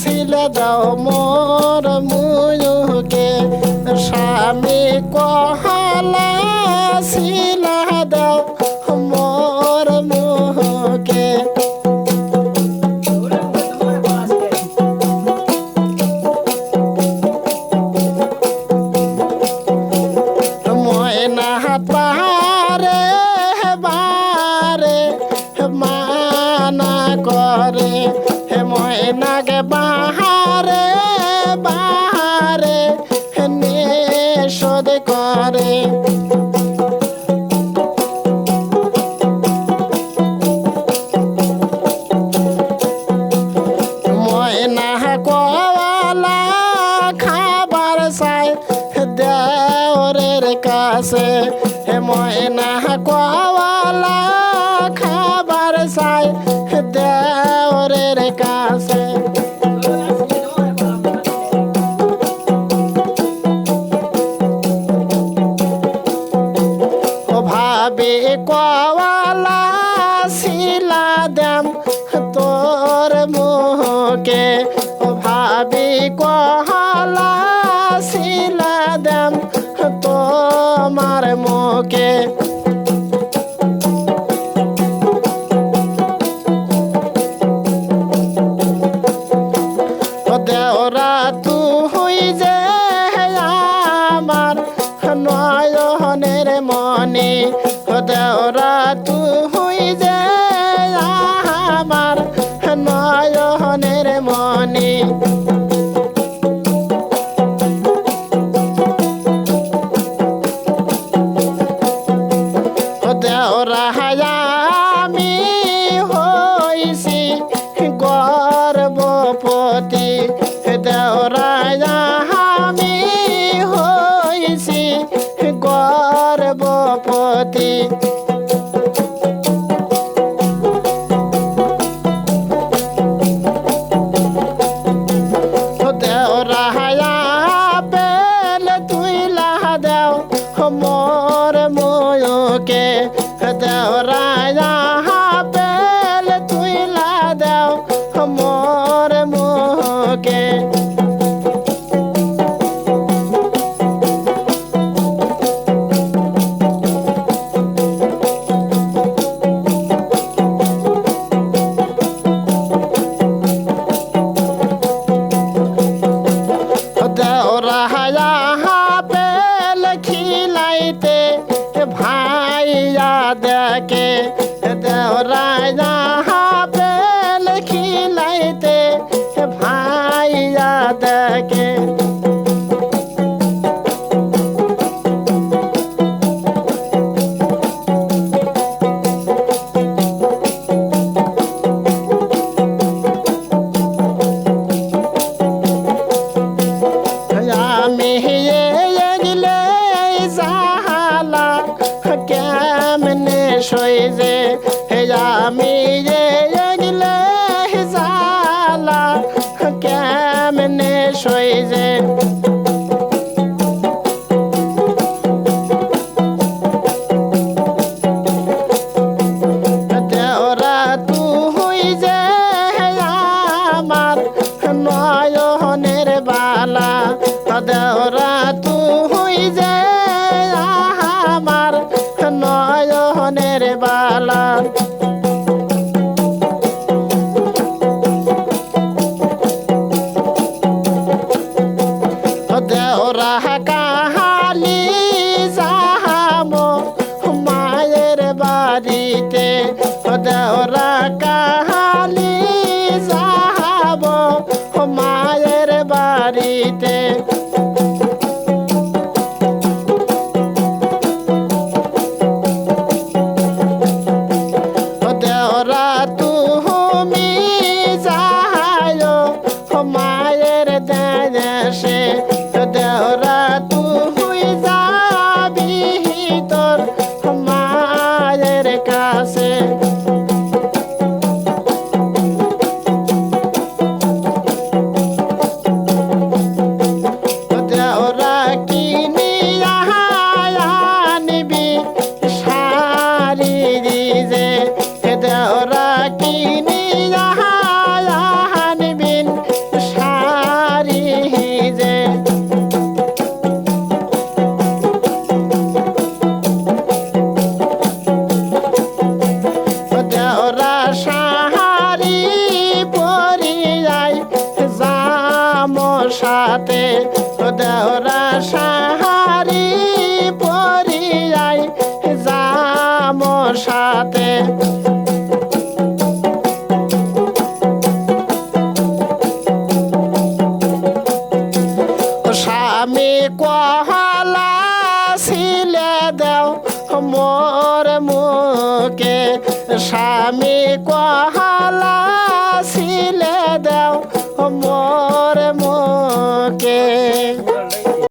শিলে দাও মোর মুয়ুকে। স্বামী কহালা শিলা দাও মোর মুহকে। ময়না পারে হে ময়না কলা খাবার চাই দেওরের কাছে। ভাবে কওয়ালা, শিলা দাম তোর মুহকে ও ভাবি কহালা ও দেওরা তু হই যে আমার নয়নের মনে ও দেওরা আমি হইছি গর্ভপতি দেখে দেওরা তারা তু হই যে আমার নয়নের বালা। দেওরা কাহালি যাহাম মায়ের বাড়িতে দেওরা দেশে দেহরা তুই যাবি তোর মায়ের কাছে। দেহরা কিনি নিবি সারি দিজে। দেহরা সাথে দেওরা সাহারি পরিয়াই যাম সাথে। স্বামী কহলা ছিলে দেও মোর মুখে। স্বামী কহলা